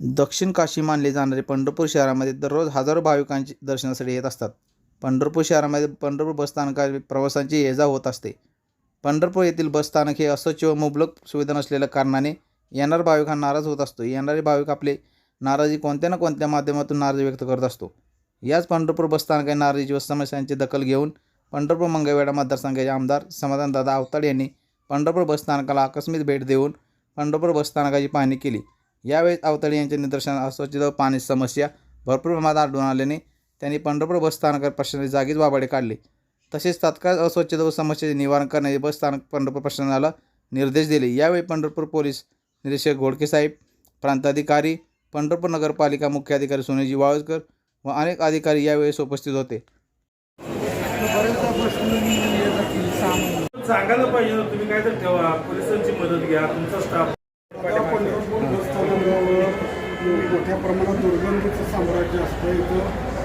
दक्षिण काशी मानले जाणारे पंढरपूर शहरामध्ये दररोज हजारो भाविकांची दर्शनासाठी येत असतात. पंढरपूर शहरामध्ये पंढरपूर बसस्थानकात प्रवासांची ये जा होत असते. पंढरपूर येथील बसस्थानक हे अस्वच्छ व मुबलक सुविधा नसलेल्या कारणाने येणार भाविक हा नाराज होत असतो. येणारे भाविक आपले नाराजी कोणत्या ना कोणत्या माध्यमातून नाराजी व्यक्त करत असतो. याच पंढरपूर बसस्थानकाच्या नाराजी व समस्यांची दखल घेऊन पंढरपूर मंगळवेढा मतदारसंघाचे आमदार समाधानदादा अवताड यांनी पंढरपूर बसस्थानकाला आकस्मिक भेट देऊन पंढरपूर बसस्थानकाची पाहणी केली. यावेळी अवतळे यांच्या निदर्शन अस्वच्छता व पाणी समस्या भरपूर प्रमाणात आढळून आल्याने त्यांनी पंढरपूर बसस्थानकात प्रशासनाने जागीच बाबाडे काढले. तसेच तात्काळ अस्वच्छता व समस्येचे निवारण करण्याचे बसस्थानक पंढरपूर प्रशासनाला निर्देश दिले. यावेळी पंढरपूर पोलीस निरीक्षक घोडके साहेब प्रांताधिकारी पंढरपूर नगरपालिका मुख्याधिकारी सोनेजी वाळकर व अनेक अधिकारी यावेळेस उपस्थित होते. सांगायला पाहिजे तुम्ही काय तर ठेवा. पोलिसांची मदत घ्या. तुमचा स्टाफ आता पंढरपूर बसस्थानकावर मोठ्या प्रमाणात दुर्गंधीचं साम्राज्य असतं. इथं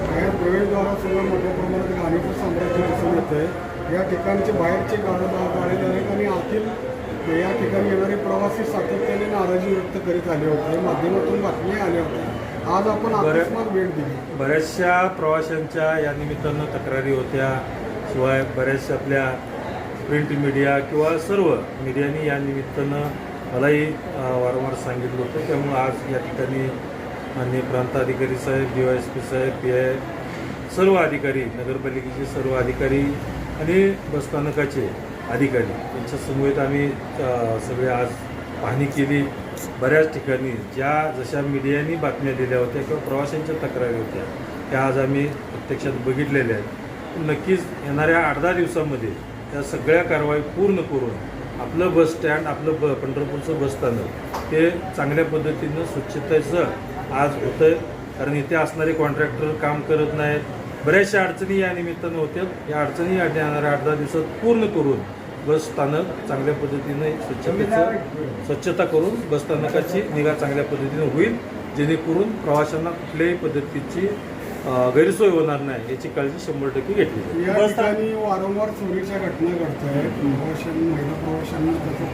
बाहेर प्रवेशद्वारासुद्धा मोठ्या प्रमाणात घाणीचं साम्राज्य दिसून येतं आहे या ठिकाणचे बाहेरचे गाडे गाडे आहेत आणि आतील या ठिकाणी येणारे प्रवासी सातत्याने नाराजी व्यक्त करीत आले होते. माध्यमातून बातम्या आल्या होत्या. आज आपण. अकस्मात भेट दिली. बऱ्याचशा प्रवाशांच्या या निमित्तानं तक्रारी होत्या. शिवाय बऱ्याचशा आपल्या प्रिंट मीडिया किंवा सर्व मीडियानी या निमित्तानं मलाही वारंवार सांगितलं होतं. त्यामुळं आज या ठिकाणी माननीय प्रांताधिकारी साहेब डी वाय एस पी साहेब पी आय सर्व अधिकारी नगरपालिकेचे सर्व अधिकारी आणि बसस्थानकाचे अधिकारी यांच्या समवेत आम्ही सगळे आज पाहणी केली. बऱ्याच ठिकाणी ज्या जशा मीडियानी बातम्या दिल्या होत्या किंवा प्रवाशांच्या तक्रारी होत्या त्या आज आम्ही प्रत्यक्षात बघितलेल्या आहेत. नक्कीच येणाऱ्या आठ दहा दिवसामध्ये त्या सगळ्या कारवाई पूर्ण करून आपलं बस स्टँड आपलं ब पंढरपूरचं बसस्थानक ते चांगल्या पद्धतीनं स्वच्छतेचं आज होतं आहे कारण इथे असणारे कॉन्ट्रॅक्टर काम करत नाहीत. बऱ्याचशा अडचणी या निमित्तानं होत्या. या अडचणी येणाऱ्या आठ दहा दिवसात पूर्ण करून बस स्थानक चांगल्या पद्धतीने स्वच्छतेचं स्वच्छता करून बस स्थानकाची निगा चांगल्या पद्धतीने होईल. जेणेकरून प्रवाशांना कुठल्याही पद्धतीची गैरसोय होणार नाही याची काळजी शंभर टक्के घेतली या ठिकाणी वारंवार चोरीच्या घटना घडत आहेत प्रवाशांनी महिला प्रवाशांना त्याचा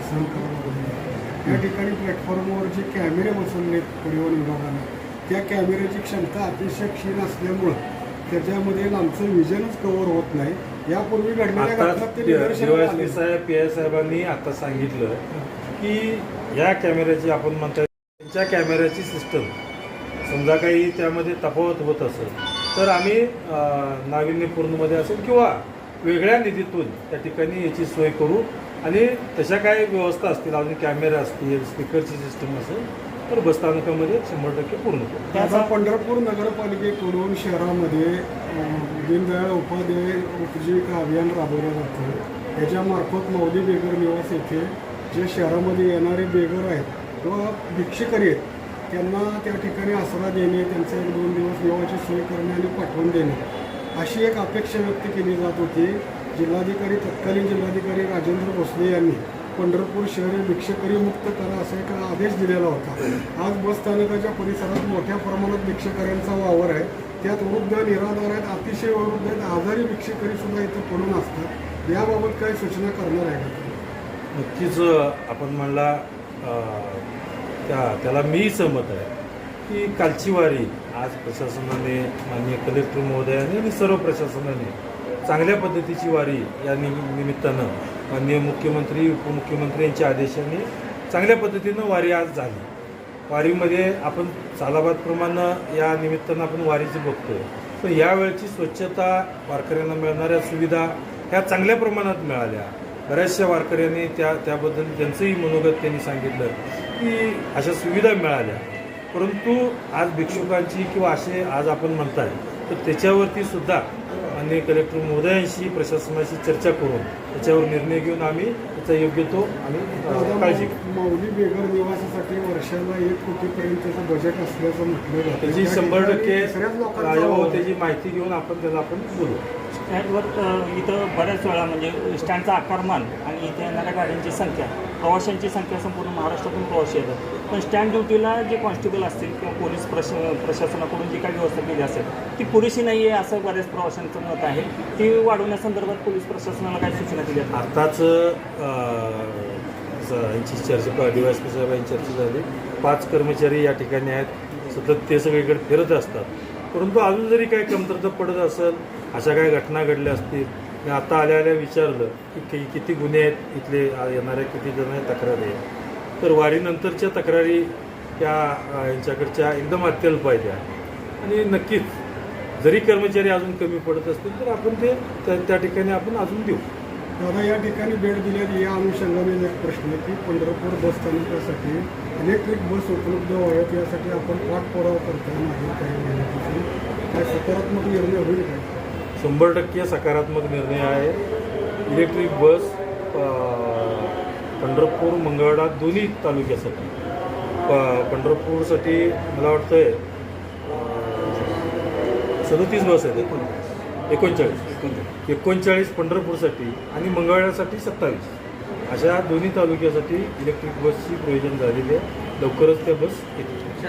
सहन करावा या ठिकाणी प्लॅटफॉर्मवर जे कॅमेरे बसवलेत परिवहन विभागाने त्या कॅमेऱ्याची क्षमता अतिशय क्षीण असल्यामुळं त्याच्यामध्ये आमचं विजनच कव्हर होत नाही यापूर्वी घडलेल्या. साहेब पी आय साहेबांनी आता सांगितलं की या कॅमेऱ्याची आपण म्हणता त्यांच्या कॅमेऱ्याची सिस्टम समजा काही त्यामध्ये तफावत होत असेल तर आम्ही नाविन्यपूर्णमध्ये असेल किंवा वेगळ्या निधीतून त्या ठिकाणी याची सोय करू आणि तशा काही व्यवस्था असतील अजून कॅमेरे असतील स्पीकरची सिस्टम असेल तर बसस्थानकामध्ये शंभर टक्के पूर्ण करू. आता पंढरपूर नगरपालिकेकडून शहरामध्ये दीनदयाळ उपाध्याय उपजीविका अभियान राबवलं जातं. याच्यामार्फत मौली बेगर निवास येथे जे शहरामध्ये येणारे बेगर आहेत किंवा भिक्षुकरी आहेत त्यांना त्या ठिकाणी आसरा देणे त्यांचा एक दोन दिवस निवाची सोय करणे आणि पाठवून देणे अशी एक अपेक्षा व्यक्त केली जात होती. जिल्हाधिकारी तत्कालीन जिल्हाधिकारी राजेंद्र भोसले यांनी पंढरपूर शहर भिक्षकरी मुक्त करा असा एक आदेश दिलेला होता. आज बसस्थानकाच्या परिसरात मोठ्या प्रमाणात भिक्षकऱ्यांचा वावर आहे. त्यात वृद्ध निराधार आहेत अतिशय वृद्ध आहेत आजारी भिक्षकरी सुद्धा इथं पडून असतात. याबाबत काय सूचना करणार आहे का नक्कीच आपण म्हणला त्या त्याला मी सहमत आहे की कालची वारी आज प्रशासनाने माननीय कलेक्टर महोदयाने आणि सर्व प्रशासनाने चांगल्या पद्धतीची वारी या निमि निमित्तानं माननीय मुख्यमंत्री उपमुख्यमंत्री यांच्या आदेशाने चांगल्या पद्धतीनं वारी आज झाली. वारीमध्ये आपण सालाबादप्रमाणे या निमित्तानं आपण वारीची बघतो तर यावेळची स्वच्छता वारकऱ्यांना मिळणाऱ्या सुविधा ह्या चांगल्या प्रमाणात मिळाल्या. बऱ्याचशा वारकऱ्यांनी त्या त्याबद्दल त्यांचंही मनोगत त्यांनी सांगितलं की अशा सुविधा मिळाल्या. परंतु आज भिक्षुकांची किंवा असे आज आपण म्हणताय तर त्याच्यावरती सुद्धा माननीय कलेक्टर महोदयांशी प्रशासनाशी चर्चा करून त्याच्यावर निर्णय घेऊन आम्ही त्याचा योग्य तो आम्ही काळजी घेऊ. माऊली बेगर निवासासाठी वर्षाला एक कोटीपर्यंतचं बजेट असल्याचं म्हटलं जातं. त्याची त्या शंभर टक्के राजाभाऊ. त्याची माहिती घेऊन आपण त्याला आपण बोलू. स्टँडवर इथं बऱ्याच वेळा म्हणजे स्टँडचा आकारमान आणि इथे येणाऱ्या गाड्यांची संख्या प्रवाशांची संख्या संपूर्ण महाराष्ट्रातून प्रवासी येतात. पण स्टँड ड्युटीला जे कॉन्स्टेबल असतील किंवा पोलीस प्रश प्रशासनाकडून जी काही व्यवस्था केली असेल ती पुरेशी नाही आहे असं बऱ्याच प्रवाशांचं मत आहे. ती वाढवण्यासंदर्भात पोलीस प्रशासनाला काही सूचना दिल्या आहेत? आताच स- यांची चर्चा डीवायसपी वाय साहेब यांची चर्चा झाली. पाच कर्मचारी या ठिकाणी आहेत. सतत ते सगळीकडे फिरत असतात. परंतु अजून जरी काही कमतरता पडत असेल अशा काय घटना घडल्या असतील मी आता आल्या आल्या विचारलं की कि- किती गुन्हे आहेत इथले येणाऱ्या किती जण तक्रारी आहेत? तर वारीनंतरच्या तक्रारी त्या यांच्याकडच्या एकदम अत्यल्प आहेत त्या. आणि नक्कीच जरी कर्मचारी अजून कमी पडत असतील तर आपण ते त्या- त्या ठिकाणी आपण अजून देऊ. दादा या ठिकाणी भेट दिल्यात या अनुषंगाने एक प्रश्न आहे की पंढरपूर बस स्थानकासाठी इलेक्ट्रिक बस उपलब्ध व्हाव्यात यासाठी आपण पाठपुरावा करताना आहे काही महिन्यापासून काय सकारात्मक निर्णय होईल काय? शंभर टक्के सकारात्मक निर्णय आहे. इलेक्ट्रिक बस पंढरपूर मंगळवेढा दोन्ही तालुक्यासाठी. प- पंढरपूरसाठी मला वाटतंय सदतीस बस आहेत. एकोणचाळीस. एकोणचाळीस. पंढरपूरसाठी आणि मंगळवेढ्यासाठी सत्तावीस. अशा दोन्ही तालुक्यासाठी इलेक्ट्रिक बसची प्रयोजन झालेली आहे. लवकरच त्या बस येतील.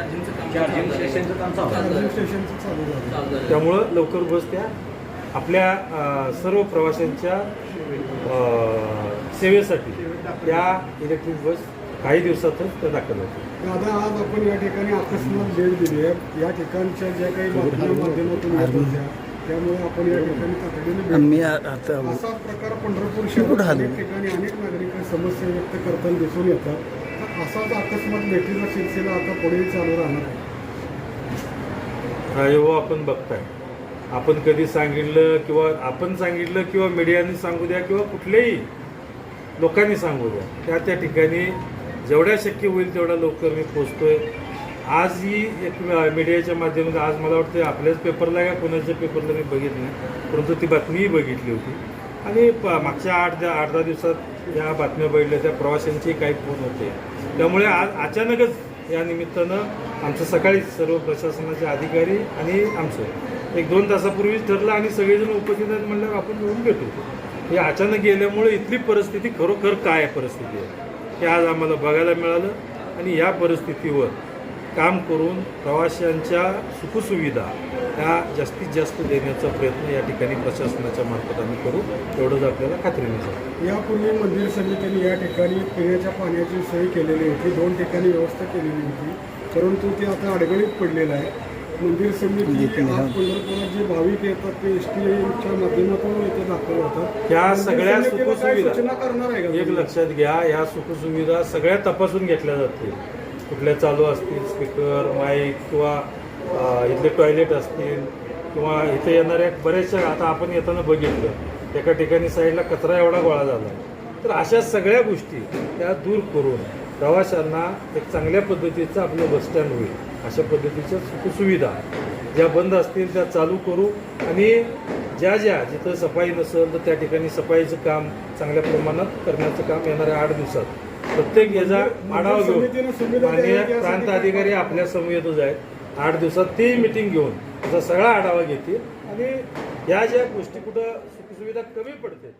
चार्जिंग स्टेशनचं चालू झालं त्यामुळं लवकर बस त्या आपल्या सर्व प्रवाशांच्या सेवेसाठी त्या इलेक्ट्रिक बस काही दिवसातच त्या दाखल होतील. दादा आज आपण या ठिकाणी अकस्मात भेट दिली आहे. या ठिकाणच्या ज्या काही माध्यमातून येत होत्या त्यामुळे आपण या ठिकाणी तातडीने असा प्रकार पंढरपूर शहरात अनेक ठिकाणी अनेक नागरिक समस्या व्यक्त करताना दिसून येतात. तर असाच अकस्मात भेटीचा सिलसिला आता पुढे चालू राहणार आहे. राजेभाऊ आपण बघताय. आपण कधी सांगितलं किंवा आपण सांगितलं किंवा मीडियाने सांगू द्या किंवा कुठल्याही लोकांनी सांगू द्या त्या त्या ठिकाणी जेवढ्या शक्य होईल तेवढ्या लवकर मी पोचतोय. आजही एक मीडियाच्या माध्यमातून आज मला वाटतं आपल्याच पेपरला का कोणाच्या पेपरला मी बघितलं नाही परंतु ती बातमीही बघितली होती. आणि प मागच्या आठ दहा आठ दहा दिवसात या बातम्या बघितल्या त्या प्रवाशांचे काही फोन होते. त्यामुळे आज अचानकच या निमित्तानं आमचं सकाळीच सर्व प्रशासनाचे अधिकारी आणि आमचं एक दोन तासापूर्वीच ठरलं आणि सगळेजण उपस्थित आहेत म्हणल्यावर आपण येऊन भेटू हे अचानक गेल्यामुळे इथली परिस्थिती खरोखर काय परिस्थिती आहे? हे आज आम्हाला बघायला मिळालं आणि या परिस्थितीवर काम करून प्रवाशांच्या सुखसुविधा ह्या जास्तीत जास्त देण्याचा प्रयत्न या ठिकाणी प्रशासनाच्या मार्फत आम्ही करू. एवढंच आपल्याला खात्रीने सांगतो यापूर्वी मंदिर समितीने या ठिकाणी पिण्याच्या पाण्याची सोय केलेली होती. दोन ठिकाणी व्यवस्था केलेली होती. परंतु ते आता अडगळीत पडलेलं आहे. मंदिर समिती पंढरपुरात जे भाविक येतात ते एस टी माध्यमातून इथे दाखल होतात. या सगळ्या सुखसुविधा सूचना करणार आहे का एक? लक्षात घ्या ह्या सुखसुविधा सगळ्या तपासून घेतल्या जातील. कुठल्या चालू असतील स्पीकर माईक किंवा इथले टॉयलेट असतील किंवा इथे येणाऱ्या बऱ्याचशा आता आपण येताना बघितलं एका ठिकाणी साईडला कचरा एवढा गोळा झाला. तर अशा सगळ्या गोष्टी त्या दूर करून प्रवाशांना एक चांगल्या पद्धतीचं आपलं बसस्टँड होईल. अशा पद्धतीच्या सुखसुविधा ज्या बंद असतील त्या चालू करू आणि ज्या ज्या जिथं सफाई नसेल तर त्या ठिकाणी सफाईचं काम चांगल्या प्रमाणात करण्याचं काम येणाऱ्या आठ दिवसात प्रत्येक याचा आढावा समितीनं घेऊन सुविधा माननीय प्रांत अधिकारी आपल्या समवेतच आहेत. आठ दिवसात ते मिटिंग घेऊन त्याचा सगळा आढावा घेतील. आणि या ज्या गोष्टी कुठं सुखसुविधा कमी पडतील